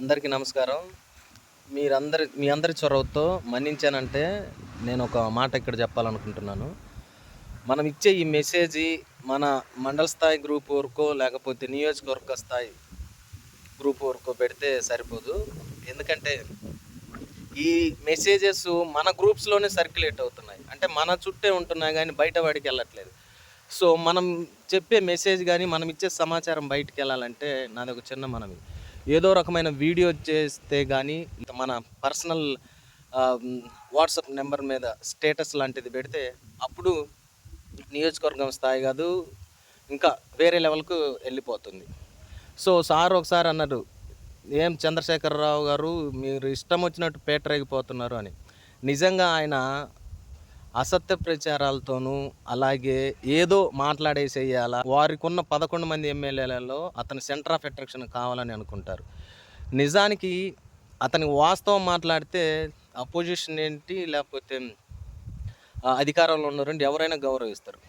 అందరికీ నమస్కారం. మీరందరి మీ అందరి చొరవతో మన్నించానంటే నేను ఒక మాట ఇక్కడ చెప్పాలనుకుంటున్నాను. మనం ఇచ్చే ఈ మెసేజ్ మన మండల స్థాయి గ్రూప్ వరకో లేకపోతే నియోజకవర్గ స్థాయి గ్రూప్ వరకు పెడితే సరిపోదు. ఎందుకంటే ఈ మెసేజెస్ మన గ్రూప్స్లోనే సర్క్యులేట్ అవుతున్నాయి. అంటే మన చుట్టే ఉంటున్నాయి కానీ బయట వాడికి వెళ్ళట్లేదు. సో మనం చెప్పే మెసేజ్ కానీ మనం ఇచ్చే సమాచారం బయటికి వెళ్ళాలంటే నాది ఒక చిన్న మనవి. ఏదో రకమైన వీడియో చేస్తే కానీ మన పర్సనల్ వాట్సాప్ నెంబర్ మీద స్టేటస్ లాంటిది పెడితే అప్పుడు నియోజకవర్గం స్థాయి కాదు ఇంకా వేరే లెవెల్కు వెళ్ళిపోతుంది. సో సార్ ఒకసారి అన్నారు ఏం చంద్రశేఖరరావు గారు మీరు ఇష్టం వచ్చినట్టు పేటరేగిపోతున్నారు అని. నిజంగా ఆయన అసత్య ప్రచారాలతోనూ అలాగే ఏదో మాట్లాడేసేయాలా. వారికి ఉన్న పదకొండు మంది ఎమ్మెల్యేలలో అతని సెంటర్ ఆఫ్ అట్రాక్షన్ కావాలని అనుకుంటారు. నిజానికి అతని వాస్తవం మాట్లాడితే అపోజిషన్ ఏంటి? లేకపోతే అధికారంలో ఉన్నారంటే ఎవరైనా గౌరవిస్తారు.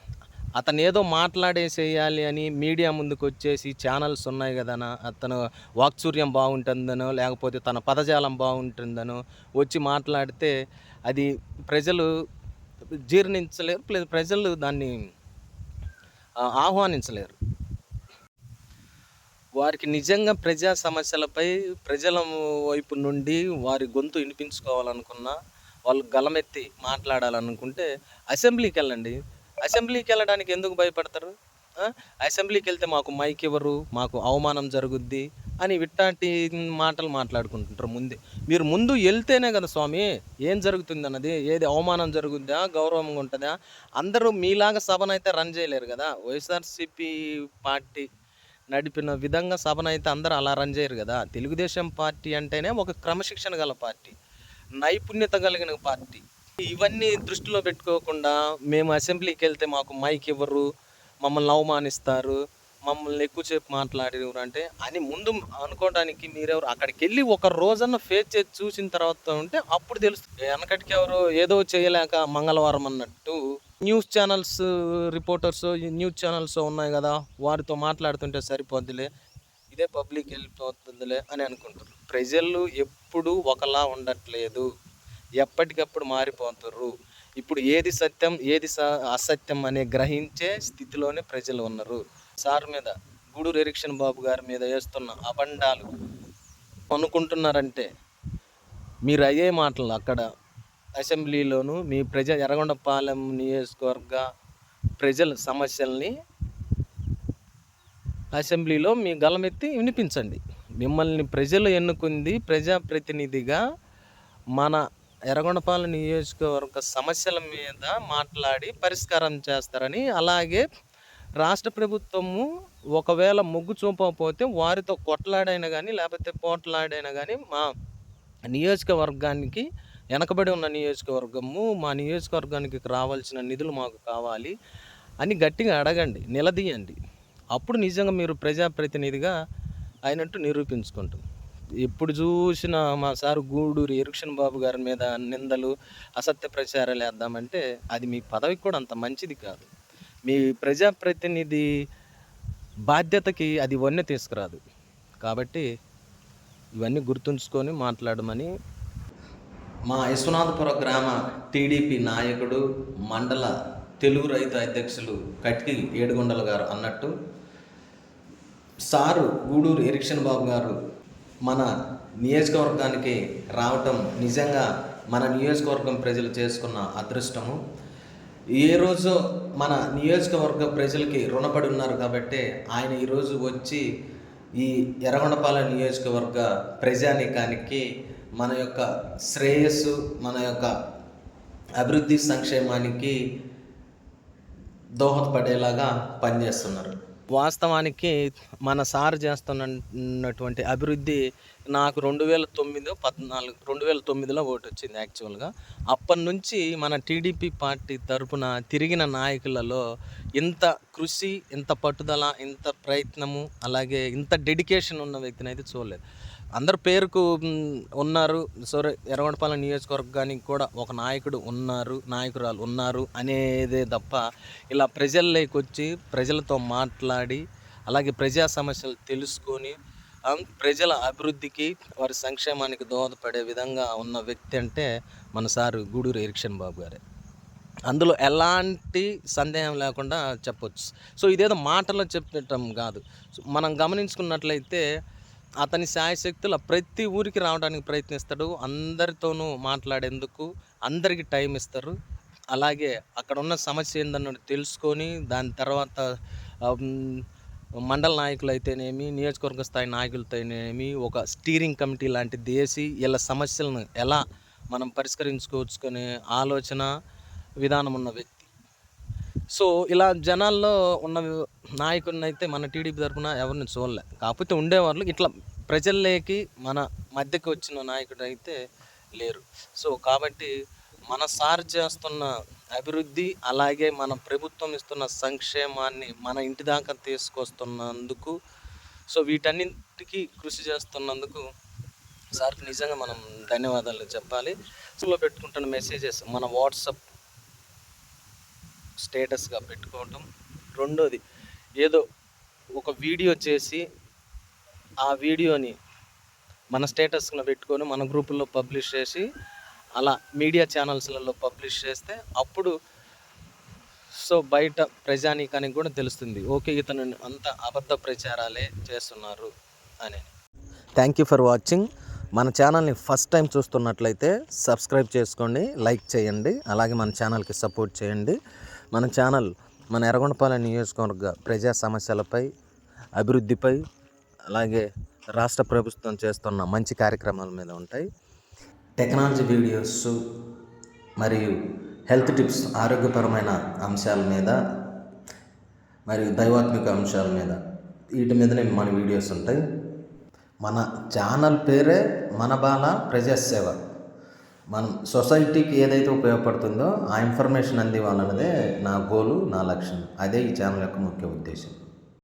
అతను ఏదో మాట్లాడేసేయాలి అని మీడియా ముందుకు వచ్చేసి ఛానల్స్ ఉన్నాయి కదనా? అతను వాక్చూర్యం బాగుంటుందనో లేకపోతే తన పదజాలం బాగుంటుందనో వచ్చి మాట్లాడితే అది ప్రజలు జీర్ణించలేరు ప్లస్ ప్రజలు దాన్ని ఆహ్వానించలేరు. వారికి నిజంగా ప్రజా సమస్యలపై ప్రజల వైపు నుండి వారి గొంతు వినిపించుకోవాలనుకున్నా వాళ్ళు గలమెత్తి మాట్లాడాలనుకుంటే అసెంబ్లీకి వెళ్ళండి. అసెంబ్లీకి వెళ్ళడానికి ఎందుకు భయపడతారు? అసెంబ్లీకి వెళ్తే మాకు మైక్ ఇవ్వరు మాకు అవమానం జరుగుద్ది. అని ఇట్లాంటి మాటలు మాట్లాడుకుంటుంటారు ముందే. మీరు ముందు వెళ్తేనే కదా స్వామి ఏం జరుగుతుంది అన్నది ఏది అవమానం జరుగుద్దా గౌరవంగా ఉంటుందా? అందరూ మీలాగా సభనైతే రన్ చేయలేరు కదా. వైఎస్ఆర్సీపీ పార్టీ నడిపిన విధంగా సభనైతే అందరూ అలా రన్ చేయరు కదా. తెలుగుదేశం పార్టీ అంటేనే ఒక క్రమశిక్షణ గల పార్టీ నైపుణ్యత కలిగిన పార్టీ. ఇవన్నీ దృష్టిలో పెట్టుకోకుండా మేము అసెంబ్లీకి వెళ్తే మాకు మైక్ ఇవ్వరు మమ్మల్ని అవమానిస్తారు. మమ్మల్ని ఎక్కువసేపు మాట్లాడేవారు అంటే అని ముందు అనుకోవడానికి మీరెవరు అక్కడికి వెళ్ళి ఒక రోజన్న ఫేస్ చేసి చూసిన తర్వాత ఉంటే అప్పుడు తెలుస్తుంది వెనకటికి ఎవరు ఏదో చేయలేక మంగళవారం అన్నట్టు news channels reporters news channels ఉన్నాయి కదా వారితో మాట్లాడుతుంటే సరిపోద్దిలే ఇదే పబ్లిక్ వెళ్ళిపోతుందిలే అని అనుకుంటారు ప్రజలు ఎప్పుడు ఒకలా ఉండట్లేదు. ఎప్పటికప్పుడు మారిపోతుర్రు. ఇప్పుడు ఏది సత్యం ఏది స- అసత్యం అనే గ్రహించే స్థితిలోనే ప్రజలు ఉన్నారు. సార్ మీద గూడూరు ఎరిక్షన్ బాబు గారి మీద వేస్తున్న అబండాలు అనుకుంటున్నారంటే మీరు అయ్యే మాటలు అక్కడ అసెంబ్లీలోను మీ ప్రజ ఎర్రగొండపాలెం నియోజకవర్గ ప్రజల సమస్యల్ని అసెంబ్లీలో మీ గలమెత్తి వినిపించండి. మిమ్మల్ని ప్రజలు ఎన్నుకుంది ప్రజాప్రతినిధిగా మన ఎర్రగొండపాలెం నియోజకవర్గ సమస్యల మీద మాట్లాడి పరిష్కారం చేస్తారని అలాగే రాష్ట్ర ప్రభుత్వము ఒకవేళ మొగ్గు చూపకపోతే వారితో కొట్లాడైనా కానీ లేకపోతే పోట్లాడైనా కానీ మా నియోజకవర్గానికి వెనకబడి ఉన్న నియోజకవర్గము మా నియోజకవర్గానికి రావాల్సిన నిధులు మాకు కావాలి అని గట్టిగా అడగండి నిలదీయండి. అప్పుడు నిజంగా మీరు ప్రజాప్రతినిధిగా అయినట్టు నిరూపించుకుంటుంది ఎప్పుడు చూసినా మా సారు గూడూరు ఎరుక్షన్ బాబు గారి మీద నిందలు అసత్య ప్రచారాలు వేద్దామంటే అది మీ పదవికి కూడా అంత మంచిది కాదు. మీ ప్రజాప్రతినిధి బాధ్యతకి అది ఇవన్నీ తీసుకురాదు. కాబట్టి ఇవన్నీ గుర్తుంచుకొని మాట్లాడమని మా యశ్వనాథపుర గ్రామ టీడీపీ నాయకుడు మండల తెలుగు రైతు అధ్యక్షులు కట్కి ఏడుగొండల గారు అన్నట్టు సారు గూడూరు ఎరిక్షన్ బాబు గారు మన నియోజకవర్గానికి రావటం నిజంగా మన నియోజకవర్గం ప్రజలు చేసుకున్న అదృష్టము. ఏ రోజు మన నియోజకవర్గ ప్రజలకి రుణపడి ఉన్నారు కాబట్టి ఆయన ఈరోజు వచ్చి ఈ ఎర్రగొండపాలెం నియోజకవర్గ ప్రజానీకానికి మన యొక్క శ్రేయస్సు మన యొక్క అభివృద్ధి సంక్షేమానికి దోహదపడేలాగా పనిచేస్తున్నారు. వాస్తవానికి మన సార్ చేస్తున్నటువంటి అభివృద్ధి నాకు రెండు వేల తొమ్మిది పద్నాలుగు రెండు వేల తొమ్మిదిలో ఓటు వచ్చింది యాక్చువల్గా. అప్పటి నుంచి మన టీడీపీ పార్టీ తరపున తిరిగిన నాయకులలో ఇంత కృషి ఇంత పట్టుదల ఇంత ప్రయత్నము అలాగే ఇంత డెడికేషన్ ఉన్న వ్యక్తిని అయితే చూడలేదు. అందరు పేరుకు ఉన్నారు. సరే ఎర్రగొండపాలెం నియోజకవర్గానికి కూడా ఒక నాయకుడు ఉన్నారు నాయకురాలు ఉన్నారు అనేదే తప్ప ఇలా ప్రజల్లోకి వచ్చి ప్రజలతో మాట్లాడి అలాగే ప్రజా సమస్యలు తెలుసుకొని ప్రజల అభివృద్ధికి వారి సంక్షేమానికి దోహదపడే విధంగా ఉన్న వ్యక్తి అంటే మన సారు గూడూరు ఎరిక్షన్ బాబు గారే. అందులో ఎలాంటి సందేహం లేకుండా చెప్పొచ్చు. సో ఇదేదో మాటలో చెప్పటం కాదు. సో మనం గమనించుకున్నట్లయితే అతని శాయశక్తులు ప్రతి ఊరికి రావడానికి ప్రయత్నిస్తాడు. అందరితోనూ మాట్లాడేందుకు అందరికి టైం ఇస్తారు. అలాగే అక్కడ ఉన్న సమస్య ఏందన్నది తెలుసుకొని దాని తర్వాత మండల నాయకులు అయితేనేమి నియోజకవర్గ స్థాయి నాయకులతోనేమి ఒక స్టీరింగ్ కమిటీ లాంటిది వేసి వీళ్ళ సమస్యలను ఎలా మనం పరిష్కరించుకోవచ్చుకునే ఆలోచన విధానం ఉన్న వ్యక్తి సో ఇలా జనాల్లో ఉన్న నాయకుడిని అయితే మన టీడీపీ తరఫున ఎవరిని చూడలే. కాకపోతే ఉండేవాళ్ళు ఇట్లా ప్రజల్లోకి మన మధ్యకి వచ్చిన నాయకుడు అయితే లేరు. సో కాబట్టి మన సార్ చేస్తున్న అభివృద్ధి అలాగే మన ప్రభుత్వం ఇస్తున్న సంక్షేమాన్ని మన ఇంటి దాకా తీసుకొస్తున్నందుకు సో వీటన్నింటికి కృషి చేస్తున్నందుకు సార్కి నిజంగా మనం ధన్యవాదాలు చెప్పాలి. సో పెట్టుకుంటున్న మెసేజెస్ మన వాట్సాప్ స్టేటస్గా పెట్టుకోవటం. రెండోది ఏదో ఒక వీడియో చేసి ఆ వీడియోని మన స్టేటస్లో పెట్టుకొని మన గ్రూపుల్లో పబ్లిష్ చేసి అలా మీడియా ఛానల్స్లలో పబ్లిష్ చేస్తే అప్పుడు సో బయట ప్రజానీకానికి కూడా తెలుస్తుంది. ఓకే ఇతను అంత అబద్ధ ప్రచారాలే చేస్తున్నారు అని. థ్యాంక్ యూ ఫర్ వాచింగ్ మన ఛానల్ని ఫస్ట్ టైం చూస్తున్నట్లయితే సబ్స్క్రైబ్ చేసుకోండి లైక్ చేయండి అలాగే మన ఛానల్కి సపోర్ట్ చేయండి. మన ఛానల్ మన ఎర్రగొండపాలెం నియోజకవర్గ ప్రజా సమస్యలపై అభివృద్ధిపై అలాగే రాష్ట్ర ప్రభుత్వం చేస్తున్న మంచి కార్యక్రమాల మీద ఉంటాయి. టెక్నాలజీ వీడియోస్ మరియు హెల్త్ టిప్స్ ఆరోగ్యపరమైన అంశాల మీద మరియు దైవాత్మిక అంశాల మీద వీటి మీదనే మన వీడియోస్ ఉంటాయి. మన ఛానల్ పేరే మన బాల ప్రజాసేవ. మనం సొసైటీకి ఏదైతే ఉపయోగపడుతుందో ఆ ఇన్ఫర్మేషన్ అందివ్వాలన్నదే నా గోలు నా లక్ష్యం. అదే ఈ ఛానల్ యొక్క ముఖ్య ఉద్దేశం.